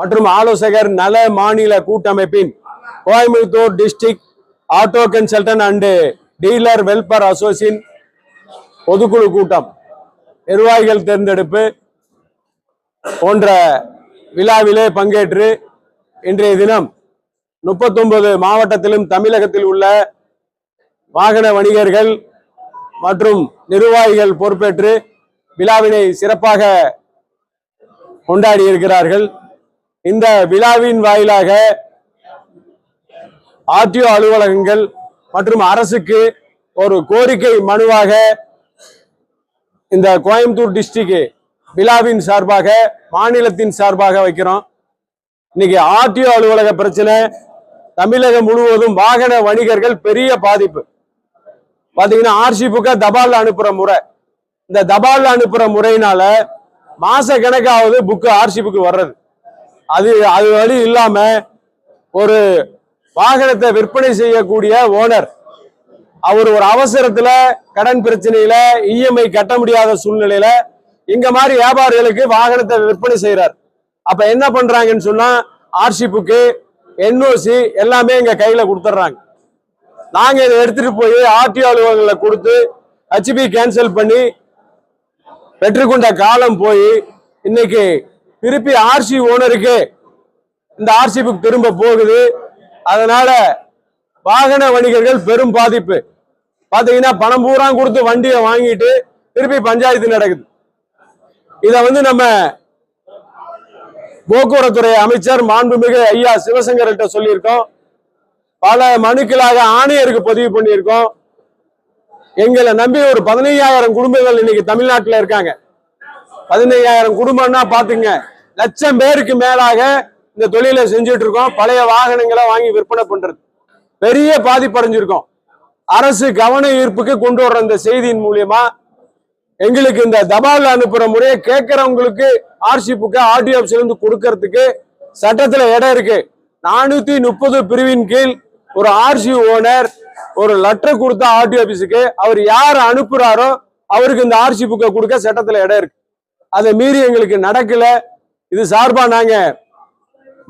மற்றும் ஆலோசகர் நல மாநில கூட்டமைப்பின் Coimbatore district auto consultant and dealer welfare association பொதுக்குழு கூட்டம். நிர்வாகிகள் தேர்ந்தெடுப்பு போன்ற விழாவிலே பங்கேற்று இன்றைய தினம் முப்பத்தொன்பது மாவட்டத்திலும் தமிழகத்தில் உள்ள வாகன வணிகர்கள் மற்றும் நிர்வாகிகள் பொறுப்பேற்று விழாவினை சிறப்பாக கொண்டாடியிருக்கிறார்கள் இந்த விழாவின் வாயிலாக ஆர்டிஓ அலுவலகங்கள் மற்றும் அரசுக்கு ஒரு கோரிக்கை மனுவாக இந்த கோயம்புத்தூர் டிஸ்ட்ரிக்ட் விழாவின் சார்பாக மாநிலத்தின் சார்பாக வைக்கிறோம். இன்னைக்கு ஆர்டிஓ அலுவலக பிரச்சனை தமிழகம் முழுவதும் வாகன வணிகர்கள் பெரிய பாதிப்பு. பாத்தீங்கன்னா ஆர்சி புக்கை தபால் அனுப்புற முறை. இந்த தபால் அனுப்புற முறையினால மாச கணக்காவது புக்கு ஆர்சி புக்கு வர்றது. அது அது வழி இல்லாம ஒரு வாகனத்தை விற்பனை செய்யக்கூடிய ஓனர் அவர் ஒரு அவசரத்துல கடன் பிரச்சனையில இஎம்ஐ கட்ட முடியாத சூழ்நிலையில இங்க மாதிரி வியாபாரிகளுக்கு வாகனத்தை விற்பனை செய்யறார் அப்ப என்ன பண்றாங்கன்னு சொன்னா ஆர்ஷிப்புக்கு என்ஓசி எல்லாமே எங்க கையில கொடுத்துட்றாங்க. நாங்க இதை எடுத்துட்டு போய் ஆர்டிஓ அலுவலகங்களை கொடுத்து ஹச்பி கேன்சல் பண்ணி பெற்றுக்கொண்ட காலம் போய் இன்னைக்கு திருப்பி ஆர்சி ஓனருக்கு இந்த ஆர்சி புக் திரும்ப போகுது. அதனால வாகன வணிகர்கள் பெரும் பாதிப்பு. பாத்தீங்கன்னா பணம் பூரா கொடுத்து வண்டியை வாங்கிட்டு திருப்பி பஞ்சாயத்து நடக்குது. இத வந்து நம்ம போக்குவரத்துறை அமைச்சர் மாண்புமிகு ஐயா சிவசங்கர்கிட்ட சொல்லியிருக்கோம். பல மனுக்களாக ஆணையருக்கு பதிவு பண்ணியிருக்கோம். எங்களை நம்பி ஒரு பதினையாயிரம் குடும்பங்கள் இன்னைக்கு தமிழ்நாட்டில் இருக்காங்க. பதினையாயிரம் குடும்பம்னா பாத்துங்க. லட்சம் பேருக்கு மேலாக இந்த தொழிலை செஞ்சுட்டு இருக்கோம் பழைய வாகனங்களை வாங்கி விற்பனை பண்றது. பெரிய பாதிப்படைஞ்சிருக்கோம். அரசு கவன ஈர்ப்புக்கு கொண்டு வர்ற இந்த செய்தியின் மூலியமா எங்களுக்கு இந்த தபால் அனுப்புற முறையை கேட்கறவங்களுக்கு ஆர்சி புக்கை ஆர்டிஓ இருந்து கொடுக்கறதுக்கு சட்டத்துல இடம் இருக்கு. நானூத்தி முப்பது பிரிவின் கீழ் ஒரு ஆர்சி ஓனர் ஒரு லெட்டர் கொடுத்த ஆர்டிஓ ஆபீஸுக்கு அவர் யார் அனுப்புறாரோ அவருக்கு இந்த ஆர்சி புக்கை கொடுக்க சட்டத்துல இடம் இருக்கு. அதை மீறி எங்களுக்கு நடக்கல. இது சார்பா நாங்க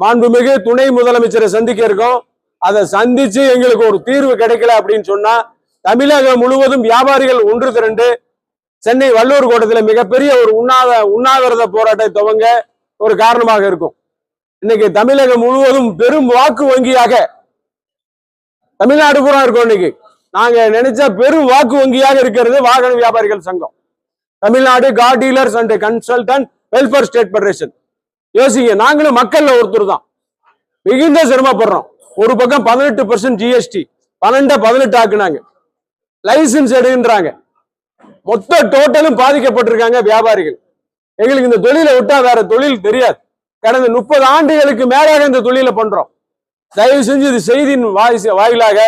மாண்புமிகு துணை முதலமைச்சரை சந்திக்க இருக்கோம். அதை சந்திச்சு எங்களுக்கு ஒரு தீர்வு கிடைக்கல அப்படின்னு சொன்னா தமிழகம் முழுவதும் வியாபாரிகள் ஒன்று திரண்டு சென்னை வள்ளூர் கோட்டத்தில் மிகப்பெரிய ஒரு உண்ணாத உண்ணாவிரத போராட்டத்தை துவங்க ஒரு காரணமாக இருக்கும். இன்னைக்கு தமிழகம் முழுவதும் பெரும் வாக்கு வங்கியாக தமிழ்நாடு பூரா இருக்கும் இன்னைக்கு. நாங்க நினைச்ச பெரும் வாக்கு வங்கியாக இருக்கிறது வாகன வியாபாரிகள் சங்கம். Tamil Nadu car dealers and consultant welfare state federation. யோசிங்க நாங்களும் மக்கள்ல ஒருத்தர் தான். மிகுந்த சிரமப்படுறோம். ஒரு பக்கம் பதினெட்டு பர்சன்ட் ஜிஎஸ்டி பன்னெண்டை பதினெட்டு ஆக்குனாங்க. லைசன்ஸ் எடுன்றாங்க மொத்த டோட்டலும் பாதிக்கப்பட்டிருக்காங்க வியாபாரிகள். எங்களுக்கு இந்த தொழிலை விட்டா வேற தொழில் தெரியாது. கடந்த முப்பது ஆண்டுகளுக்கு மேலாக இந்த தொழிலை பண்றோம். தயவு செஞ்சு இது செய்தியின் வாய் வாயிலாக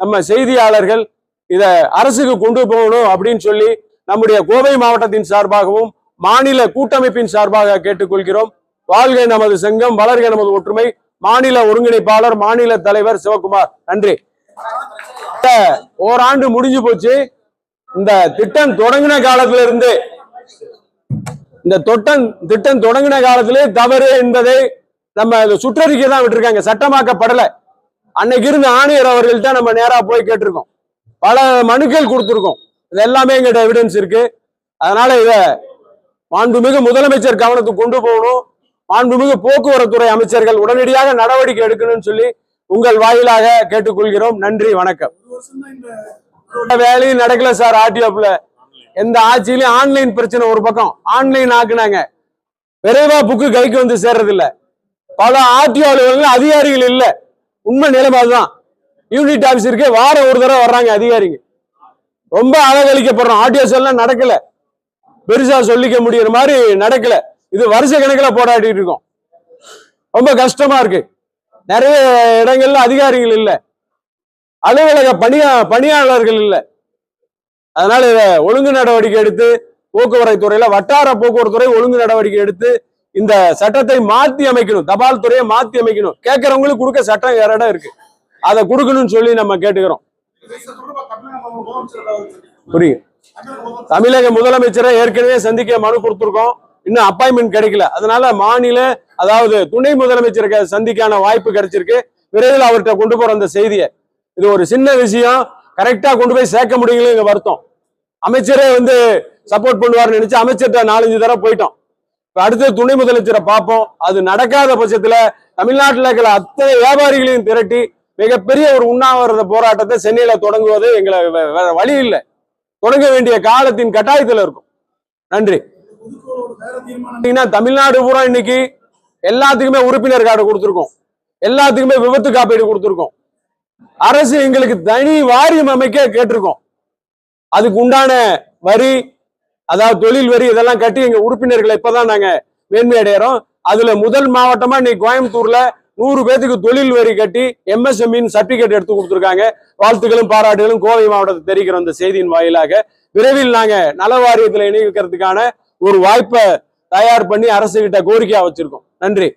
நம்ம செய்தியாளர்கள் இதை அரசுக்கு கொண்டு போகணும் அப்படின்னு சொல்லி நம்முடைய கோவை மாவட்டத்தின் சார்பாகவும் மாநில கூட்டமைப்பின் சார்பாக கேட்டுக்கொள்கிறோம். வாழ்க நமது சங்கம் வளர்க நமது ஒற்றுமை. மாநில ஒருங்கிணைப்பாளர் மாநில தலைவர் சிவகுமார் நன்றி. ஓராண்டு முடிஞ்சு போச்சு. இந்த திட்டம் தொடங்கின காலத்துல இருந்து இந்த தொட்டம் திட்டம் தொடங்கின காலத்திலே தவறு என்பதை நம்ம சுற்றறிக்கை தான் விட்டுருக்காங்க. சட்டமாக்கப்படல. அன்னைக்கு இருந்த ஆணையர் அவர்கள்ட்ட நம்ம நேரா போய் கேட்டிருக்கோம். பல மனுக்கள் கொடுத்துருக்கோம். இது எல்லாமே எங்கிட்ட எவிடன்ஸ் இருக்கு. அதனால இத மாண்புமிகு முதலமைச்சர் கவனத்துக்கு கொண்டு போகணும். மாண்புமிகு போக்குவரத்துறை அமைச்சர்கள் உடனடியாக நடவடிக்கை எடுக்கணும்னு சொல்லி உங்கள் வாயிலாக கேட்டுக்கொள்கிறோம். நன்றி வணக்கம். வேலையும் நடக்கல சார் ஆர்டிஓப்ல எந்த ஆட்சியிலும் ஆன்லைன் பிரச்சனை ஒரு பக்கம். ஆன்லைன் ஆக்குனாங்க. விரைவா புக்கு கைக்கு வந்து சேர்றது இல்ல பல ஆர்டிஓ அலுவலர்கள் அதிகாரிகள் இல்ல. உண்மை நிலைமை அதுதான். யூனிட் ஆபீஸருக்கு வாரம் ஒரு தடவை வர்றாங்க அதிகாரிகள் ரொம்ப அலகழிக்கப்படுறோம் ஆர்டிஓஸ் எல்லாம் நடக்கல. பெருசா சொல்லிக்க முடியற மாதிரி நடக்கல. இது வருஷ கணக்கில் போராடிட்டு இருக்கோம். ரொம்ப கஷ்டமா இருக்கு. நிறைய இடங்கள்ல அதிகாரிகள் இல்லை. அலுவலக பணியா பணியாளர்கள் இல்லை. அதனால இத ஒழுங்கு நடவடிக்கை எடுத்து போக்குவரத்து துறையில வட்டார போக்குவரத்து துறை ஒழுங்கு நடவடிக்கை எடுத்து இந்த சட்டத்தை மாத்தி அமைக்கணும். தபால் துறையை மாத்தி அமைக்கணும். கேட்கறவங்களுக்கு கொடுக்க சட்டம் வேற இடம் இருக்கு. அதை கொடுக்கணும்னு சொல்லி நம்ம கேட்டுக்கிறோம். புரியும் தமிழக முதலமைச்சரை ஏற்கனவே சந்திக்க மனு கொடுத்திருக்கோம். இன்னும் அப்பாயின்மெண்ட் கிடைக்கல. அதனால மாநில அதாவது துணை முதலமைச்சருக்கு சந்திக்கான வாய்ப்பு கிடைச்சிருக்கு. விரைவில் அவர்கிட்ட கொண்டு போற அந்த செய்தியை. இது ஒரு சின்ன விஷயம். கரெக்டா கொண்டு போய் சேர்க்க முடியல வருத்தம். அமைச்சரே வந்து சப்போர்ட் பண்ணுவார்னு நினைச்சு அமைச்சர்கிட்ட நாலஞ்சு தடவை போயிட்டோம். இப்ப அடுத்து துணை முதலமைச்சரை பார்ப்போம். அது நடக்காத பட்சத்துல தமிழ்நாட்டில் இருக்கிற அத்தனை வியாபாரிகளையும் திரட்டி மிகப்பெரிய ஒரு உண்ணாவிரத போராட்டத்தை சென்னையில தொடங்குவது எங்களை வேற வழி இல்லை. தொடங்க வேண்டிய காலத்தின் கட்டாயத்தில் இருக்கும். நன்றி. தமிழ்நாடு பூரா இன்னைக்கு எல்லாத்துக்குமே உறுப்பினர் கார்டு கொடுத்துருக்கோம். எல்லாத்துக்குமே விபத்து காப்பீடு கொடுத்துருக்கோம். அரசு எங்களுக்கு தனி வாரியம் அமைக்க கேட்டிருக்கோம். அதுக்கு உண்டான வரி அதாவது தொழில் வரி இதெல்லாம் கட்டி எங்க உறுப்பினர்களை இப்பதான் நாங்க மேன்மை அடையிறோம் அதுல முதல் மாவட்டமா இன்னைக்கு கோயம்புத்தூர்ல நூறு பேத்துக்கு தொழில் வரி கட்டி எம்எஸ்எம்இன் சர்டிபிகேட் எடுத்து கொடுத்துருக்காங்க. வாழ்த்துக்களும் பாராட்டுகளும் கோவை மாவட்டத்தை தெரிவிக்கிற அந்த செய்தியின் வாயிலாக விரைவில் நாங்க நல வாரியத்துல இணைக்கிறதுக்கான ஒரு வாய்ப்பை தயார் பண்ணி அரசு கிட்ட கோரிக்கையா வச்சிருக்கோம். நன்றி.